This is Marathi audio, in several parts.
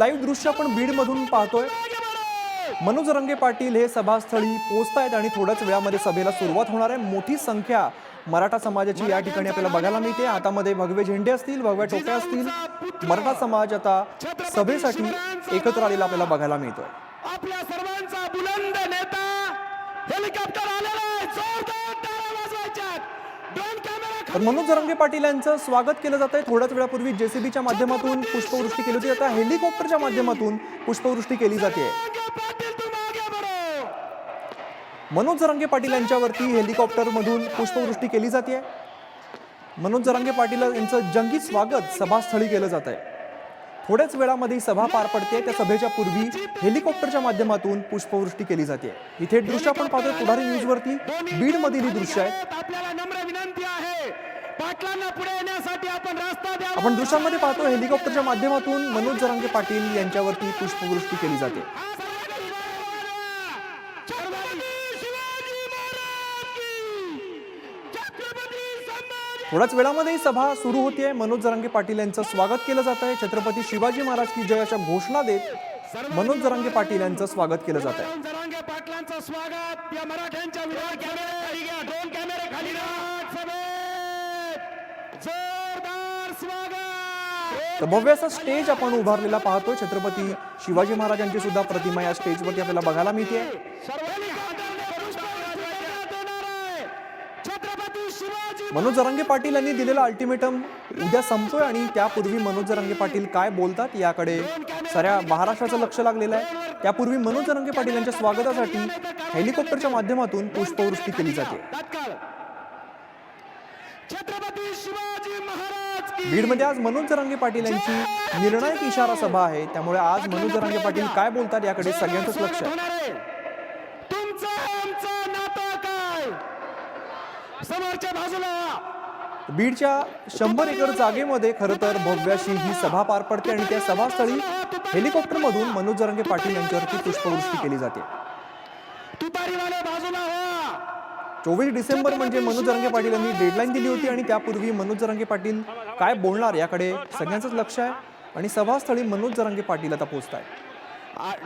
लाईव्ह दृश्य आपण बीडमधून पाहतोय. मनोज रंगे पाटील हे सभास्थळी पोहोचतायत आणि थोड्याच वेळामध्ये सभेला सुरुवात होणार आहे. मोठी संख्या मराठा समाजाची या ठिकाणी आपल्याला बघायला मिळते. हातामध्ये भगवे झेंडे असतील भगव्या टोप्या असतील. मराठा समाज आता सभेसाठी एकत्र आलेला आपल्याला बघायला मिळतोय. आपल्या सर्वांचा बुलंद नेता हेलिकॉप्टर आलेला आहे जोरदार टाळ्या वाजवायच्यात दोन कॅमेरा तर मनोज जरंगे पाटील यांचं स्वागत केलं जात आहे. थोड्याच वेळापूर्वी जेसीबीच्या माध्यमातून पुष्पवृष्टी केली होती. आता हेलिकॉप्टरच्या माध्यमातून पुष्पवृष्टी केली जाते. मनोज जरांगे पाटील यांच्यावरती हेलिकॉप्टरमधून पुष्पवृष्टी केली जाते. मनोज जरांगे पाटील यांचं जंगी स्वागत सभास्थळी केलं जात आहे. थोड्याच वेळामध्ये ही सभा पार पडते. त्या सभेच्या पूर्वी हेलिकॉप्टरच्या माध्यमातून पुष्पवृष्टी केली जाते. इथे दृश्य आपण पाहतोय पुढारी न्यूजवरती. बीडमधील ही दृश्य आहेत आपल्याला नम्र विनंती आहे. पाटलांना पुढे येण्यासाठी आपण रस्ता द्या आपण दृश्यामध्ये पाहतो हेलिकॉप्टरच्या माध्यमातून मनोज जरांगे पाटील यांच्यावरती पुष्पवृष्टी केली जाते. थोड्याच वेळामध्ये ही सभा सुरू होतीये. मनोज जरांगे पाटील यांचं स्वागत केलं जात आहे. छत्रपती शिवाजी महाराज की जय अशा घोषणा देत मनोज जरांगे पाटील यांचं स्वागत केलं जात आहे. भव्य असा स्टेज आपण उभारलेला पाहतोय. छत्रपती शिवाजी महाराजांची सुद्धा प्रतिमा या स्टेजवरती आपल्याला बघायला मिळते मनोज जरांगे पाटील यांनी दिलेला अल्टिमेटम उद्या संपतोय आणि त्यापूर्वी मनोज जरांगे पाटील काय बोलतात याकडे साऱ्या महाराष्ट्राचं लक्ष लागलेलं आहे. त्यापूर्वी मनोज जरांगे पाटील यांच्या स्वागतासाठी हेलिकॉप्टरच्या माध्यमातून पुष्पवृष्टी केली जाते. बीडमध्ये आज मनोज जरांगे पाटील यांची निर्णायक इशारा सभा आहे. त्यामुळे आज मनोज जरांगे पाटील काय बोलतात याकडे सगळ्यांचंच लक्ष आहे. समोरच्या बाजूला. बीडच्या शंभर एकर जागेमध्ये खरं तर भव्याशी ही सभा पार पडते आणि त्या सभास्थळी हेलिकॉप्टरमधून मनोज जरांगे पाटील यांच्यावरती पुष्पवृष्टी केली जाते. व्हा चोवीस डिसेंबर म्हणजे मनोज जरांगे पाटील यांनी डेडलाईन दिली होती आणि त्यापूर्वी मनोज जरांगे पाटील काय बोलणार याकडे सगळ्यांचंच लक्ष आहे आणि सभास्थळी मनोज जरांगे पाटील आता पोहोचत आहे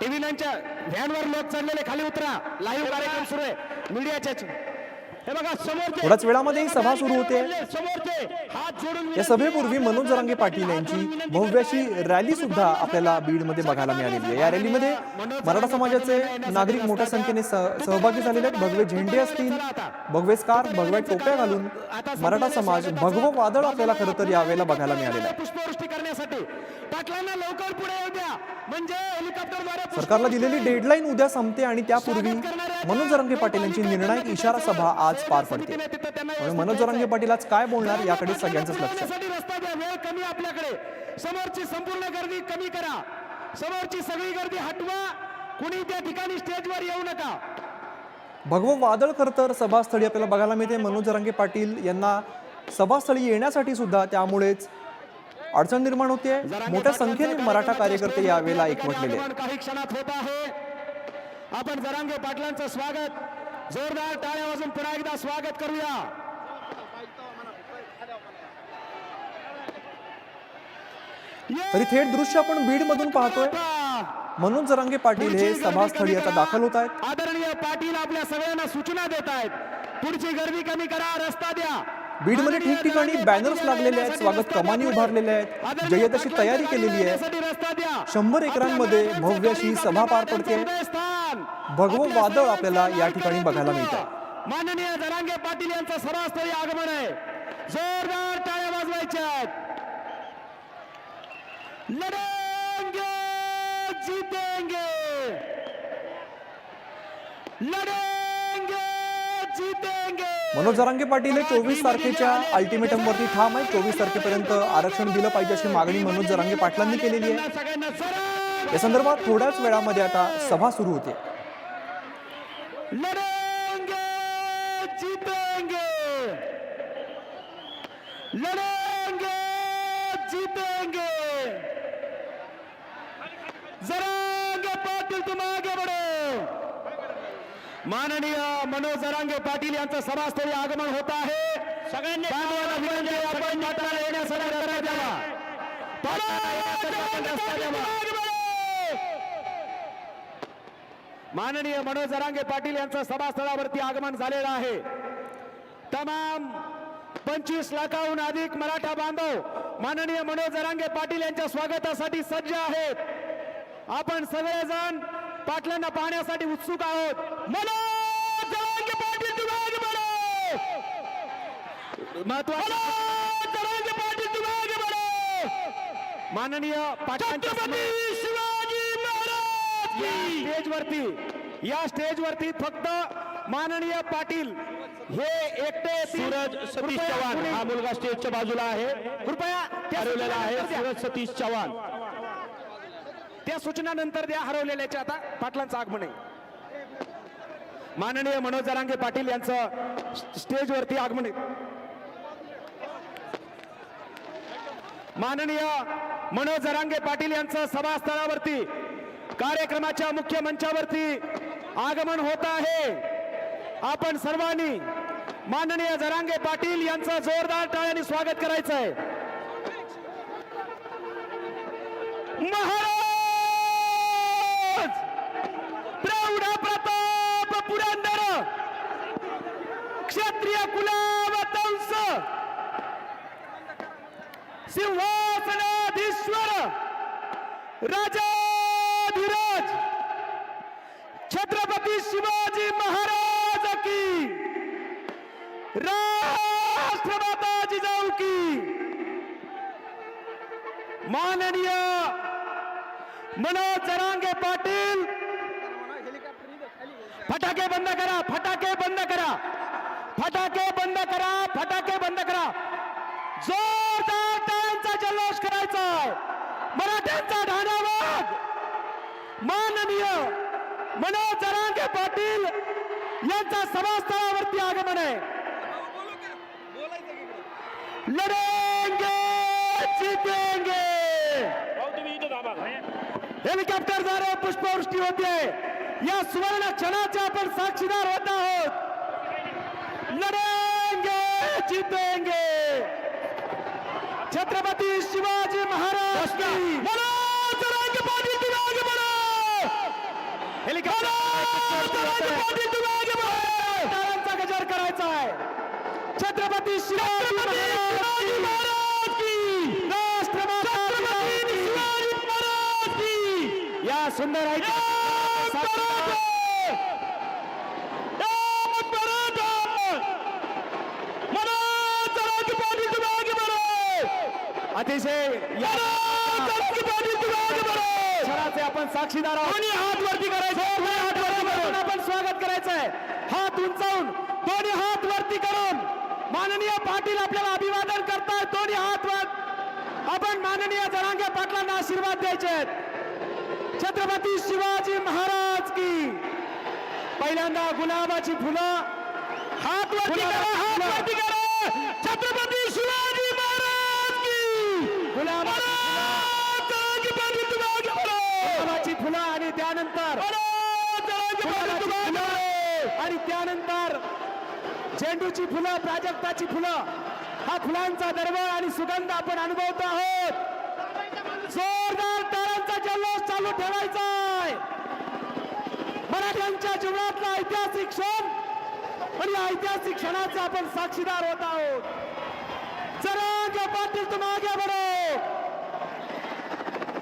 टीव्ही नाईनच्या व्हॅनवर लोक चढलेले खाली उतरा. लाईव्ह कार्यक्रम सुरू आहे. मीडियाच्या हे थोड्याच वेळामध्ये ही सभा सुरू होते. या सभेपूर्वी मनोज जरांगे पाटील यांची भव्याशी रॅली सुद्धा आपल्याला बीडमध्ये बघायला मिळालेली आहे. या रॅलीमध्ये मराठा समाजाचे नागरिक मोठ्या संख्येने सह- सहभागी झालेले आहेत. भगवे झेंडे असतील भगवे स्कार भगव्या टोप्या घालून मराठा समाज भगवं वादळ आपल्याला खरं तर यावेळेला बघायला मिळालेलं आहे. पाटलांना लवकर पुढे येऊ द्या. म्हणजे हेलिकॉप्टरद्वारे सरकारला दिलेली डेडलाईन उद्या संपते आणि त्यापूर्वी मनोज जरांगे पाटील यांची निर्णायक इशारा सभा आज पार पडते. मनोज जरांगे पाटील आज काय बोलणार याकडे सगळ्यांचंच लक्ष. वेळ कमी आपल्याकडे. समोरची संपूर्ण गर्दी कमी करा. समोरची सगळी गर्दी हटवा. कुणी त्या ठिकाणी स्टेजवर येऊ नका. भगवं वादळ खरं तर सभास्थळी आपल्याला बघायला मिळते. मनोज जरांगे पाटील यांना सभास्थळी येण्यासाठी सुद्धा त्यामुळेच अडचण निर्माण होते मोठ्या संख्येने मराठा कार्यकर्ते यावेळेला एकवटलेले. आगमन काही क्षणात होत आहे. आपण जरांगे पाटलांचं स्वागत. जोरदार टाळ्या वाजून पुन्हा एकदा स्वागत करूया. तरी थेट दृश्य आपण बीड मधून पाहतोय. मनोज जरांगे पाटील हे सभास्थळी आता दाखल होत आहेत. आदरणीय पाटील आपल्या सगळ्यांना सूचना देत आहेत. पुढची गर्दी कमी करा रस्ता द्या. बीडमध्ये ठिकठिकाणी बॅनर्स लागलेले आहेत स्वागत कमानी उभारलेल्या आहेत जय्यत अशी तयारी केलेली आहे. साठी रस्ता द्या. शंभर एकरांमध्ये भव्य अशी सभा पार पडते. भगवं वादळ आपल्याला या ठिकाणी बघायला मिळतं. माननीय जरांगे पाटील यांचं सभास्थळी आगमन आहे. जोरदार टाळ्या वाजवायच्या लढेंगे जीतेंगे. जीतेंगे मनोज जरांगे पाटील हे चोवीस तारखेच्या अल्टिमेटम वरती ठाम आहे. चोवीस तारखेपर्यंत आरक्षण दिलं पाहिजे अशी मागणी मनोज जरांगे पाटलांनी केलेली आहे. या संदर्भात थोड्याच वेळामध्ये आता सभा सुरू होते. माननीय मनोज जरांगे पाटील यांचं सभास्थळी आगमन होत आहे. सगळ्यांनी आपण येण्यासाठी रस्ता द्यावा. माननीय मनोज जरांगे पाटील यांचं सभास्थळावरती आगमन झालेलं आहे. तमाम पंचवीस लाखाहून अधिक मराठा बांधव माननीय मनोज जरांगे पाटील यांच्या स्वागतासाठी सज्ज आहेत. आपण सगळेजण पाटलांना पाहण्यासाठी उत्सुक आहोत. मनोज जरांगे पाटील तुम्ही आगे बढो! महत्वाचं जरांगे पाटील तुम्ही आगे बढो! माननीय छत्रपती शिवाजी महाराज स्टेज वरती या स्टेज वरती फक्त माननीय पाटील हे एकटे. सूरज सतीश चव्हाण हा मुलगा स्टेजच्या बाजूला आहे कृपया हरवलेला आहे. सूरज सतीश चव्हाण त्या सूचना नंतर द्या हरवलेल्याच्या आता पाटलांचं आगमन आहे माननीय मनोज जरांगे पाटील यांचं स्टेजवरती आगमन माननीय मनोज जरांगे पाटील यांचं सभास्थळावरती कार्यक्रमाच्या मुख्य मंचावरती आगमन होत आहे. आपण सर्वांनी माननीय जरांगे पाटील यांचं जोरदार टाळ्याने स्वागत करायचं आहे महाराज! सिंहासनाधीश्वर राजाधिराज छत्रपती शिवाजी महाराज की राष्ट्रमाता जिजाऊ की. माननीय मनोज जरांगे पाटील फटाके बंद करा फटाके बंद करा फटाके बंद करा फटाके बंद करा. जोरदार टाळ्यांचा जल्लोष करायचा मराठ्यांचा ढाणावाद. माननीय मनोज जरांगे पाटील यांचा सभास्थळावरती आगमन आहे. लढेंगे जितेंगे. हेलिकॉप्टरद्वारे पुष्पवृष्टी होते या सुवर्ण क्षणाचे आपण साक्षीदार होत आहोत. लढेंगे जितेंगे. छत्रपती शिवाजी महाराज गजर करायचा आहे। छत्रपती शिवाजी महाराज की। राष्ट्रमाता शिवाजी महाराज की। या सुंदर अतिशय क्षणाचे आपण साक्षीदार आहोत. दोन्ही हात वरती करायचे दोन्ही हात वरती करून आपण स्वागत करायचं आहे. हात उंचावून. दोन्ही हात वरती करून. माननीय पाटील आपल्याला अभिवादन करतायत दोन्ही हात वर आपण माननीय जरांगे पाटलांना आशीर्वाद द्यायचे आहेत. छत्रपती शिवाजी महाराज की. पहिल्यांदा गुलाबाची फुलं. हात वरती करा हात वरती करा. छत्रपती झेंडूची फुलं प्राजक्ताची फुलं. हा फुलांचा दरवळ आणि सुगंध आपण अनुभवतो आहोत. जोरदार तारांचा जल्लोष चालू ठेवायचा आहे मराठ्यांच्या जीवनातला ऐतिहासिक क्षण आणि या ऐतिहासिक क्षणाचा आपण साक्षीदार होत आहोत. जरांगे पाटील तुम आगे बडो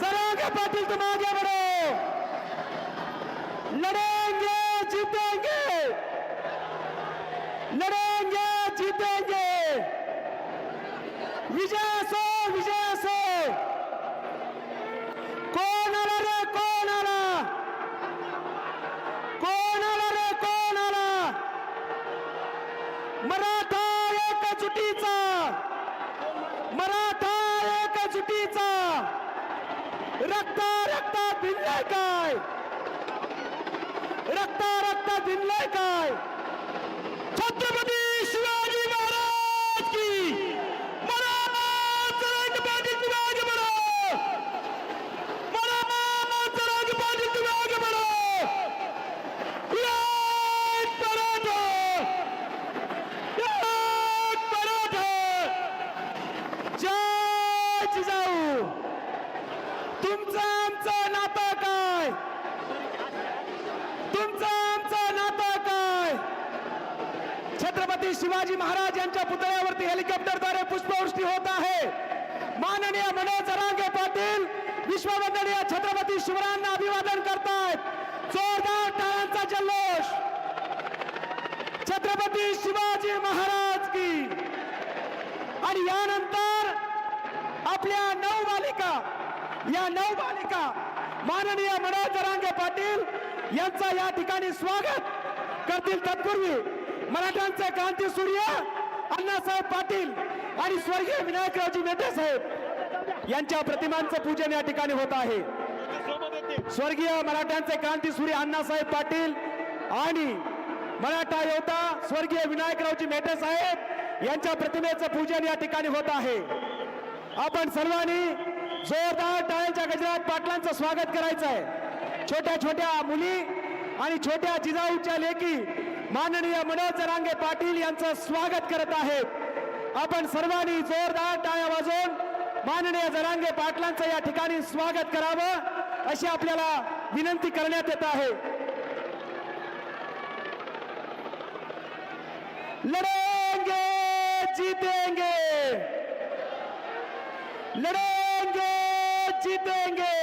जरांगे पाटील तुम आगे बडो लढेंगे जीतेंगे. लड़ेंगे जीतेंगे। विजय असो विजय असो कोण आला रे कोण आला कोण आला रे कोण आला मराठा एकजुटीचा मराठा एकजुटीचा रक्ता रक्ता भिनलाय काय? रक्ता रक्ता भिनलाय काय छत्रपती शिवाजी महाराज की महाराज जरांगे पाटील तुम्ही आगे बढ़ो महाराज जरांगे पाटील तुम्ही आगे बढ़ो एक मराठा एक मराठा जय जिजाऊ तुमचं आमचं नातं काय शिवाजी महाराज यांच्या पुतळ्यावरती हेलिकॉप्टरद्वारे पुष्पवृष्टी होत आहे. माननीय मनोज जरांगे पाटील विश्ववंदनीय छत्रपती शिवरायांना अभिवादन करतायत. जोरदार टाळांचा जल्लोष. छत्रपती शिवाजी महाराज की. आणि यानंतर आपल्या नऊ बालिका या नऊ बालिका माननीय मनोज जरांगे पाटील यांचा या ठिकाणी स्वागत करतील तत्पूर्वी मराठ्यांचे क्रांती सूर्य अण्णासाहेब पाटील आणि स्वर्गीय विनायकरावजी मेटे साहेब यांच्या प्रतिमांचं पूजन या ठिकाणी होत आहे. स्वर्गीय मराठ्यांचे क्रांती सूर्य अण्णासाहेब पाटील आणि मराठा योद्धा स्वर्गीय विनायकरावजी मेटे साहेब यांच्या प्रतिमेचं पूजन या ठिकाणी होत आहे. आपण सर्वांनी जोरदार टाळ्यांच्या गजरात पाटलांचं स्वागत करायचं आहे छोट्या छोट्या मुली आणि छोट्या जिजाऊच्या लेकी माननीय मनोज जरांगे पाटील यांचं स्वागत करत आहेत. आपण सर्वांनी जोरदार टाळ्या वाजवून माननीय जरांगे पाटलांचं या ठिकाणी स्वागत करावं अशी आपल्याला विनंती करण्यात येत आहे. लढेंगे जीतेंगे. लढेंगे जीतेंगे.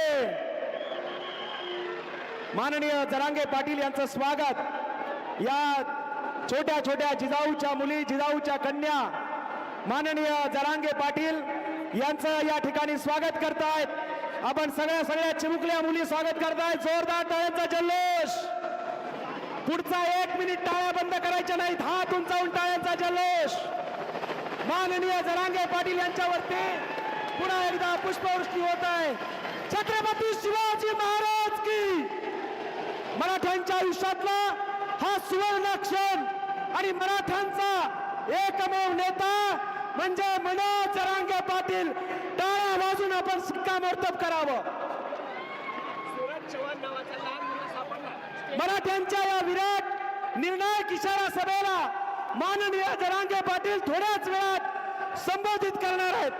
माननीय जरांगे पाटील यांचं स्वागत. या छोट्या छोट्या जिजाऊच्या मुली जिजाऊच्या कन्या माननीय जरांगे पाटील यांचं या ठिकाणी स्वागत करतायत. आपण सगळ्या सगळ्या चिमुकल्या मुली स्वागत करतायत. जोरदार टाळ्यांचा जल्लोष. पुढचा एक मिनिट टाळ्या बंद करायच्या नाहीत. हात उंचावून टाळ्यांचा जल्लोष. माननीय जरांगे पाटील यांच्यावरती पुन्हा एकदा पुष्पवृष्टी होत आहे छत्रपती शिवाजी महाराज की मराठ्यांच्या आयुष्यातला हा सुवर्ण क्षण आणि मराठ्यांचा एकमेव नेता म्हणजे मनोज जरांगे पाटील. टाळ्या वाजून आपण शिक्कामोर्तब करावं. मराठ्यांच्या या विराट निर्णायक इशारा सभेला माननीय जरांगे पाटील थोड्याच वेळात संबोधित करणार आहेत.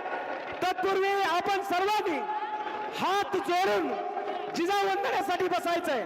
तत्पूर्वी आपण सर्वांनी हात जोडून जिजाऊ वंदनासाठी बसायचंय.